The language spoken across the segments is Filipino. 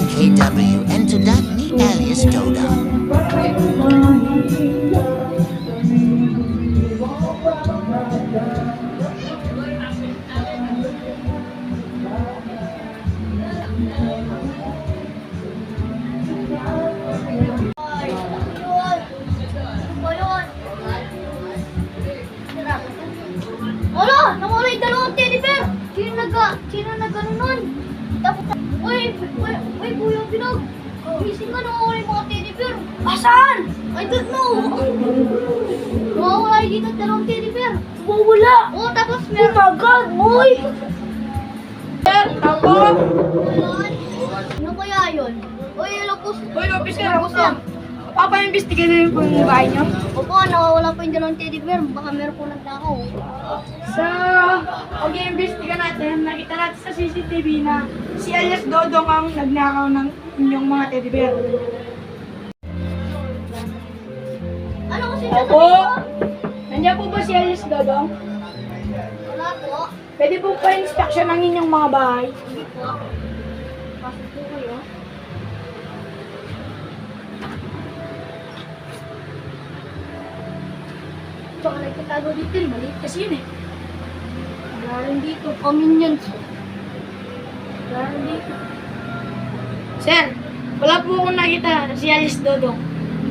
NKW entered that me alias Doda. Uy! Uy! Uy! Kuya Pinag! Gising ka nawawala yung mga teddy bear! Asan? I don't know! Nawawala yung dito dalawang teddy bear! Nawawala! Oo, tapos meron... Oh my God! Boy! Sir, ako. Ano kaya yun? Uy, po. Uy, officer, ako to. Papa-investiga na yung kung bahay niyo. Opo, nawawala po yung dalawang teddy bear. Baka meron po nagtakaw. Sa natin, nakita natin sa CCTV na si alias Dodong ang nagnakaw ng inyong mga teddy bear. Ano kasi Opo. Nandiyan po ba si alias Dodong? Wala po. Pwede po pa inspection ng inyong mga bahay. Hindi po. Pasok po kayo. Baka nagtatago dito, maliit kasi yun eh. Rin dito. Wala rin dito. Sir, wala po akong nakita si alias Dodong.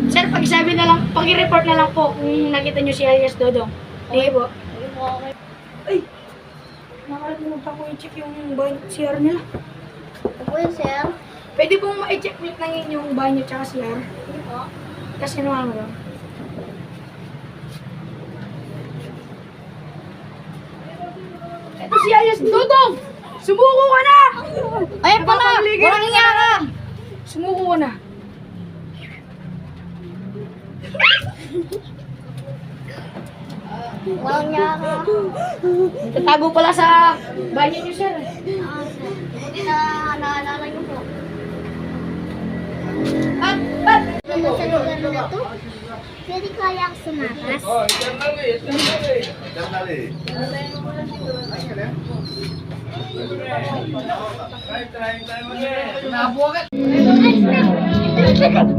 Sir, pag-sabi na lang, pag-report na lang po kung nakita niyo si alias Dodong. Po. Hindi po okay. Ay! Nakalimutan ko i-check yung bahay CR nila. Po yun, sir. Pwede pong ma-check ulit ng inyong bahay niyo tsaka CR. Hindi po. Kasi naman mo lang. Maunya Tetago pala sa banyo niyo, sir. Na naalala niyo po. Ano sa lugar na? Pwede sumakas? Oh, nali, nali. Nali.